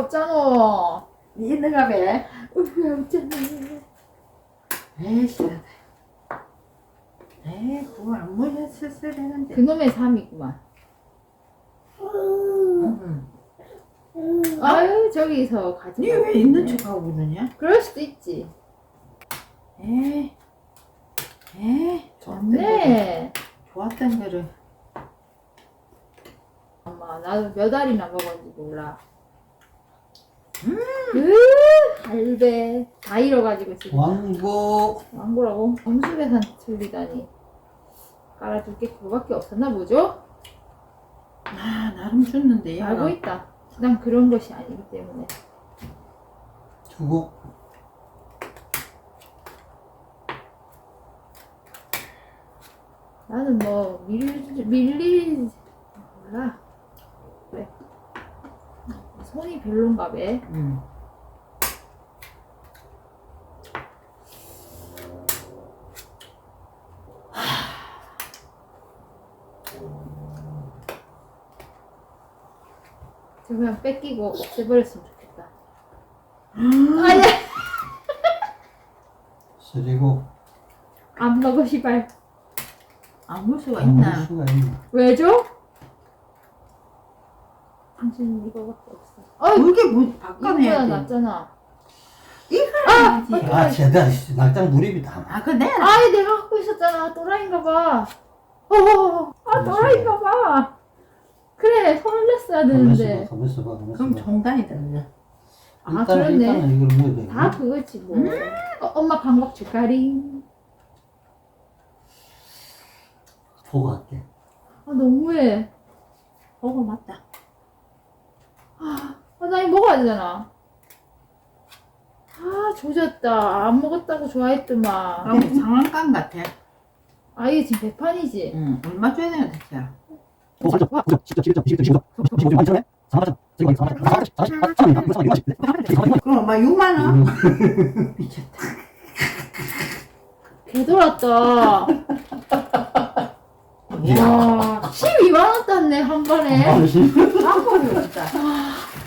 없잖아. 니 있는가 봐. 왜 없잖아. 에이, 싫다. 에이, 그거 안 물렸었어야 되는데. 그놈의 삶이구만. 응. 아유, 저기서 가지. 니 왜 있는 척하고 그러냐? 그럴 수도 있지. 에이, 에이, 좋았던 거를, 네. 좋았던 거를. 엄마, 나도 몇 알이나 먹었는지 몰라. 음. 으, 할배. 다 잃어가지고 지금. 왕고 왕고라고? 엄수배산 틀리다니. 깔아줄 게 그거밖에 없었나 보죠? 아, 나름 줬는데, 야. 알고 있다. 난 그런 것이 아니기 때문에. 두고 나는 뭐, 밀, 밀리, 몰라. 그래. 손이 별론가 봐. 응. 그냥 뺏기고 없애버렸으면 좋겠다. 음. 아니야! 쓰리고 안 먹어, 시발. 안물 수가 아무 있나? 수가 있나 왜죠? 당신 이거밖에 없어. 어, 그게 뭐, 이거보다 바꿔내야 돼. 낫잖아. 이거는 아 제다 낙장 무립이 다 아, 그 내가 아이, 내가 갖고 있었잖아. 또라이인가 봐. 어, 아, 또라이인가 봐. 그래, 냈어야 되는데. 가만 있어봐 가만 있어봐 가만있어봐 그럼 종단이다, 그냥. 아, 일단, 그렇네. 일단은 이걸 먹어야 돼 다 그거지, 뭐. 어, 엄마 방법 줄까링. 보고 할게 아, 너무해. 보고 맞다. 아, 나 이거 먹어야 되잖아. 아, 조졌다. 안 먹었다고 좋아했더만. 그럼 상한가 같아. 아, 이게 지금 백판이지? 응. 얼마 줘야 되나, 대체? 오 3점 9점 10점 11점 21점 25점 25점 만점에 4만점 4만점 4만점 4만점 4만점 4만점 그럼 막 6만원? 음. 미쳤다. 개돌았다. 와, 12만원 땄네, 한 번에. 방법이 없다.